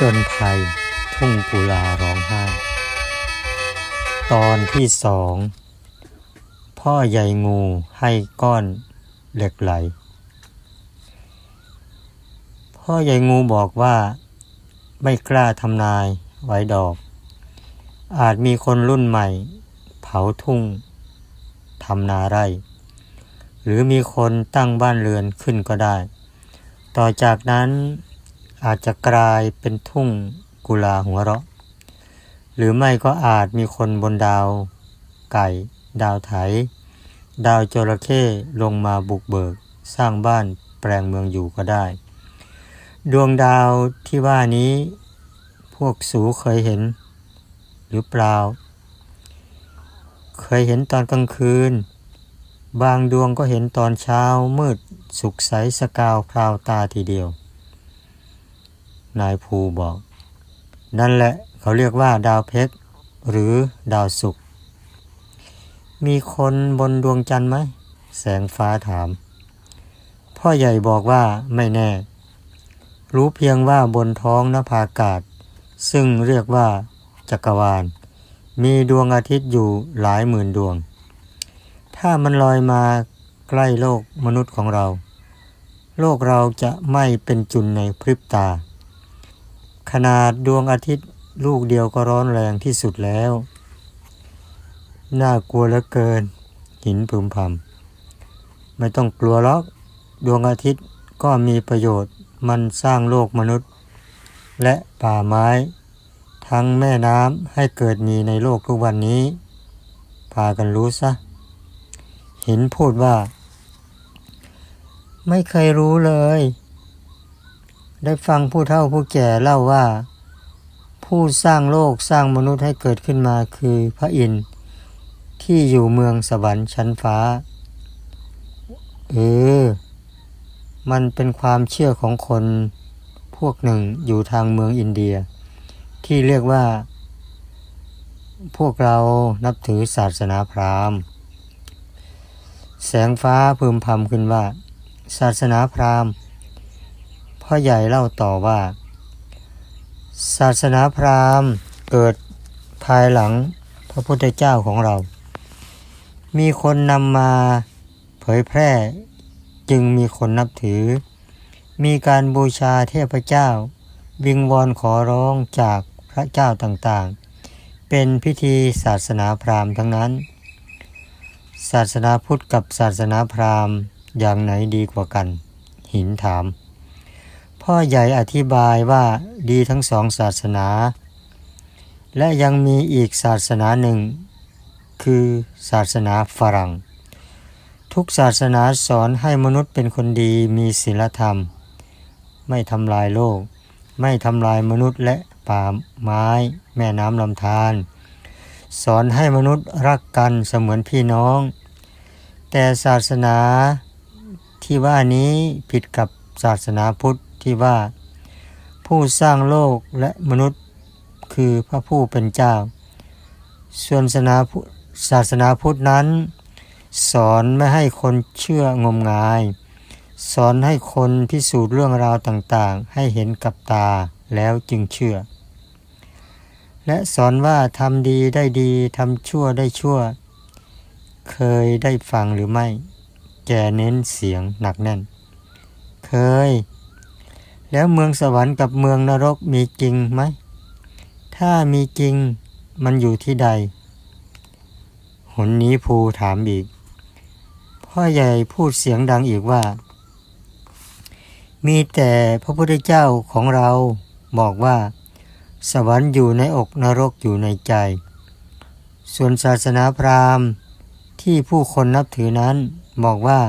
จนภัยทุ่งกุลาร้องไห้ ตอนที่สอง พ่อใหญ่งูให้ก้อนเหล็กไหล พ่อใหญ่งูบอกว่า ไม่กล้าทำนายไว้ดอก อาจมีคนรุ่นใหม่ เผาทุ่งทำนาไร่ หรือมีคนตั้งบ้านเรือนขึ้นก็ได้ ต่อจากนั้น อาจจะกลายเป็นทุ่งกุลาหัวเราะ หรือไม่ก็อาจมีคนบนดาวไก่ ดาวไถ ดาวจระเข้ลงมาบุกเบิก สร้างบ้านแปลงเมืองอยู่ก็ได้ ดวงดาวที่ว่านี้พวกสูเคยเห็น หรือเปล่า เคยเห็นตอนกลางคืน บางดวงก็เห็นตอนเช้ามืดสุกใสสกาวพราวตาทีเดียว นายภูบอก นั่นแหละเขาเรียกว่าดาวเพชรหรือดาวศุกร์มีคนบนดวงจันทร์ไหม แสงฟ้าถาม พ่อใหญ่บอกว่าไม่แน่ รู้เพียงว่าบนท้องนภาอากาศ ซึ่งเรียกว่าจักรวาล มีดวงอาทิตย์อยู่หลายหมื่นดวง ถ้ามันลอยมาใกล้โลกมนุษย์ของเรา โลกเราจะไม่เป็นจุนในพริบตา ขนาดดวงอาทิตย์ลูกเดียวก็ร้อนแรงที่สุดแล้ว น่ากลัวเหลือเกิน หินพึมพำไม่ต้องกลัวหรอก ดวงอาทิตย์ก็มีประโยชน์ มันสร้างโลกมนุษย์ และป่าไม้ ทั้งแม่น้ำให้เกิดมีในโลกทุกวันนี้ พากันรู้ซะ หินพูดว่า ไม่เคยรู้เลย ได้ฟังผู้เฒ่าผู้แก่เล่าว่า ผู้สร้างโลกสร้างมนุษย์ให้เกิดขึ้นมาคือพระอินทร์ที่อยู่เมืองสวรรค์ชั้นฟ้า เออ มันเป็นความเชื่อของคนพวกหนึ่งอยู่ทางเมืองอินเดีย ที่เรียกว่า พวกเรานับถือศาสนาพราหมณ์ แสงฟ้าพึมพำขึ้นว่า ศาสนาพราหมณ์ พ่อใหญ่เล่าต่อว่า ศาสนาพราหมณ์เกิดภายหลังพระพุทธเจ้าของเรา มีคนนำมาเผยแพร่จึงมีคนนับถือ มีการบูชาเทพเจ้า วิงวอนขอร้องจากพระเจ้าต่างๆ เป็นพิธีศาสนาพราหมณ์ทั้งนั้น ศาสนาพุทธกับศาสนาพราหมณ์อย่างไหนดีกว่ากัน หินถาม พ่อใหญ่อธิบายว่าดีทั้งสองศาสนา และยังมีอีกศาสนาหนึ่ง คือศาสนาฝรั่ง ทุกศาสนาสอนให้มนุษย์เป็นคนดีมีศีลธรรม ไม่ทำลายโลก ไม่ทำลายมนุษย์และป่าไม้ แม่น้ำลำธารสอนให้มนุษย์รักกันเสมือนพี่น้อง แต่ศาสนาที่ว่านี้ผิดกับศาสนาพุทธ ที่ว่า ผู้สร้างโลกและมนุษย์คือพระผู้เป็นเจ้า ส่วนศาสนาพุศาสนาพุทธนั้น สอนไม่ให้คนเชื่องมงาย สอนให้คนพิสูจน์เรื่องราวต่างๆ ให้เห็นกับตาแล้วจึงเชื่อ และสอนว่าทำดีได้ดีทำชั่วได้ชั่ว เคยได้ฟังหรือไม่ แกเน้นเสียงหนักแน่น เคย แล้วเมืองสวรรค์กับเมืองนรกมีจริงไหม ถ้ามีจริงมันอยู่ที่ใด หนนี้ภูถามอีก พ่อใหญ่พูดเสียงดังอีกว่า มีแต่พระพุทธเจ้าของเราบอกว่า สวรรค์อยู่ในอกนรกอยู่ในใจ ส่วนศาสนาพราหมณ์ที่ผู้คนนับถือนั้นบอกว่า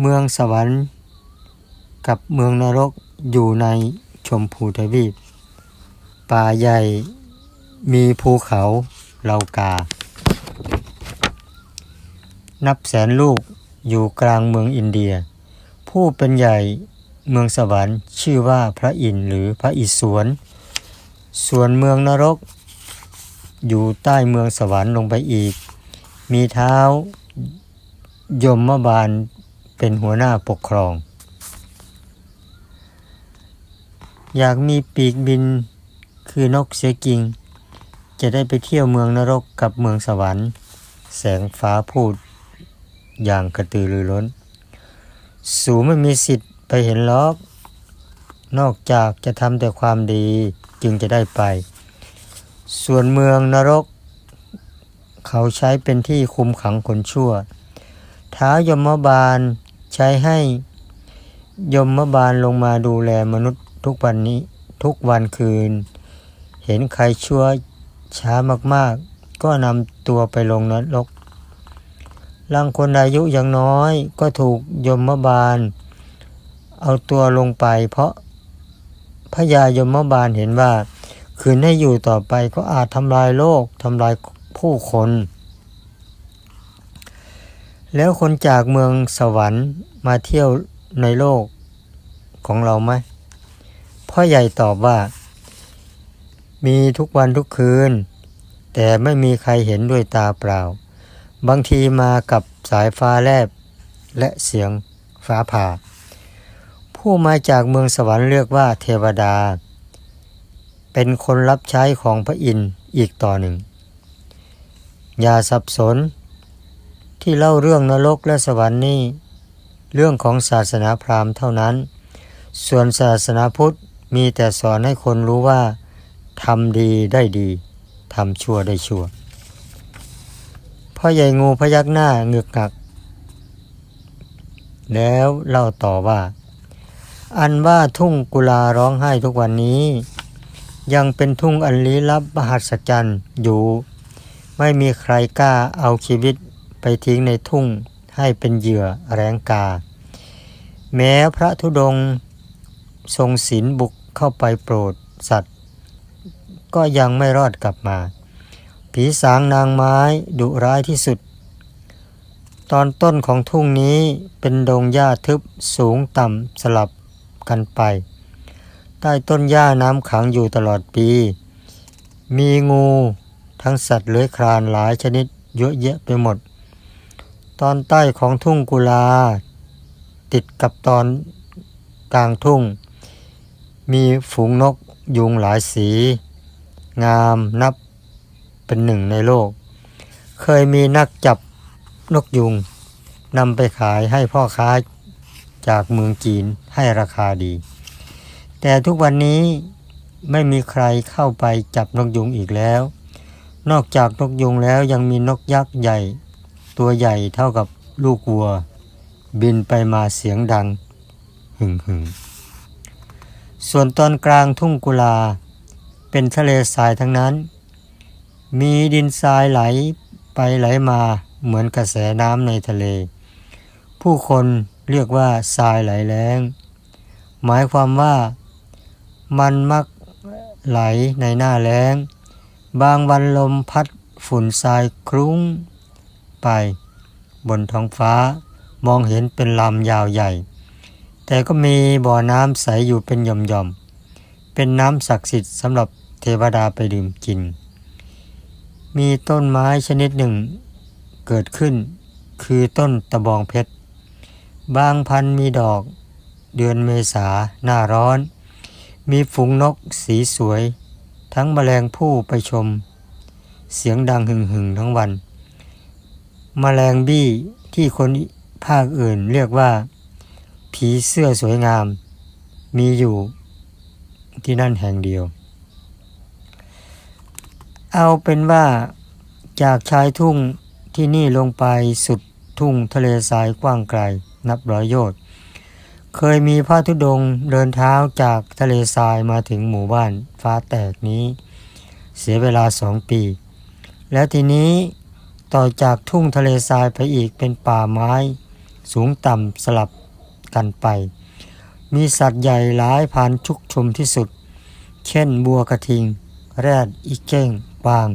เมืองสวรรค์กับเมืองนรก อยู่ในชมพูทวีป ป่าใหญ่มีภูเขาเลากา นับแสนลูกอยู่กลางเมืองอินเดีย ผู้เป็นใหญ่เมืองสวรรค์ชื่อว่าพระอินทร์หรือพระอิศวร ส่วนเมืองนรก อยู่ใต้เมืองสวรรค์ลงไปอีก มีเท้ายมบาลเป็นหัวหน้าปกครอง อยากมีปีกบินคือนกเสียจริงจะได้ไปเที่ยวเมืองนรกกับเมืองสวรรค์ แสงฟ้าพูด อย่างกระตือรือร้น สูไม่มีสิทธิ์ไปเห็นล็อก นอกจากจะทำแต่ความดีจึงจะได้ไป ส่วนเมืองนรก เขาใช้เป็นที่คุมขังคนชั่ว ท้าวยมบาลใช้ให้ยมบาลลงมาดูแลมนุษย์ ทุกวันนี้ทุกวันคืน เห็นใครชั่วช้ามากๆ ก็นำตัวไปลงนรกลังคนอายุยังน้อยก็ถูกยมบาล เอาตัวลงไป เพราะพญายมบาลเห็นว่า คืนให้อยู่ต่อไปก็อาจทำลายโลกทำลายผู้คน แล้วคนจากเมืองสวรรค์มาเที่ยวในโลกของเราไหม พ่อใหญ่ตอบว่า มีทุกวันทุกคืน แต่ไม่มีใครเห็นด้วยตาเปล่า บางทีมากับสายฟ้าแลบและเสียงฟ้าผ่า ผู้มาจากเมืองสวรรค์เรียกว่าเทวดา เป็นคนรับใช้ของพระอินทร์อีกต่อหนึ่ง อย่าสับสน ที่เล่าเรื่องนรกและสวรรค์นี่เรื่องของศาสนาพราหมณ์เท่านั้น ส่วนศาสนาพุทธ มีแต่สอนให้คนรู้ว่าทำดีได้ดีทำชั่วได้ชั่วพ่อใหญ่งูพยักหน้าเงือกงัก แล้วเล่าต่อว่า อันว่าทุ่งกุลาร้องไห้ทุกวันนี้ ยังเป็นทุ่งอันลี้ลับมหัศจรรย์อยู่ ไม่มีใครกล้าเอาชีวิตไปทิ้งในทุ่งให้เป็นเหยื่อแรงกา แม้พระธุดงค์ทรงศีลบุก เข้าไปโปรดสัตว์ ก็ยังไม่รอดกลับมา ผีสางนางไม้ดุร้ายที่สุด ตอนต้นของทุ่งนี้เป็นดงหญ้าทึบสูงต่ำสลับกันไป ใต้ต้นหญ้าน้ำขังอยู่ตลอดปี มีงูทั้งสัตว์เลื้อยคลานหลายชนิดเยอะแยะไปหมด ตอนใต้ของทุ่งกุลา ติดกับตอนกลางทุ่ง มีฝูงนกยุงหลายสี งามนับเป็นหนึ่งในโลก เคยมีนักจับนกยุงนำไปขายให้พ่อค้าจากเมืองจีนให้ราคาดี แต่ทุกวันนี้ไม่มีใครเข้าไปจับนกยุงอีกแล้ว นอกจากนกยุงแล้วยังมีนกยักษ์ใหญ่ ตัวใหญ่เท่ากับลูกวัว บินไปมาเสียงดัง หึ่งหึ่ง ส่วนตอนกลางทุ่งกุลา เป็นทะเลทรายทั้งนั้น มีดินทรายไหลไปไหลมาเหมือนกระแสน้ำในทะเล ผู้คนเรียกว่าทรายไหลแรงหมายความว่ามันมักไหลในหน้าแล้ง บางวันลมพัดฝุ่นทรายคลุ้ง ไป บนท้องฟ้ามองเห็นเป็นลำยาวใหญ่ แต่ก็มีบ่อน้ำใสอยู่เป็นหย่อมๆ เป็นน้ำศักดิ์สิทธิ์สำหรับเทวดาไปดื่มกิน มีต้นไม้ชนิดหนึ่งเกิดขึ้น คือต้นตะบองเพชร บางพันมีดอก เดือนเมษาหน้าร้อน มีฝูงนกสีสวย ทั้งแมลงผู้ไปชม เสียงดังหึ่งหึ่งๆทั้งวันแมลงบี้ที่คนภาคอื่นเรียกว่า ผีเสื้อสวยงาม มีอยู่ที่นั่นแห่งเดียว เอาเป็นว่าจากชายทุ่งที่นี่ลงไปสุดทุ่งทะเลทรายกว้างไกล นับร้อยโยชน์เคยมีพระธุดงเดินเท้าจากทะเลทรายมาถึงหมู่บ้านฟ้าแตกนี้ เสียเวลาสองปี แล้วทีนี้ต่อจากทุ่งทะเลทรายไปอีกเป็นป่าไม้ สูงต่ำสลับ กันไป มีสัตว์ใหญ่หลายพันชุกชุมที่สุด เช่นบัวกระทิง แรดอีเก้งกวาง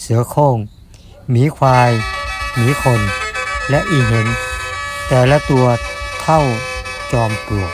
เสือโคร่งหมีควาย หมีคน และอีเห็น แต่ละตัวเท่าจอมปลวก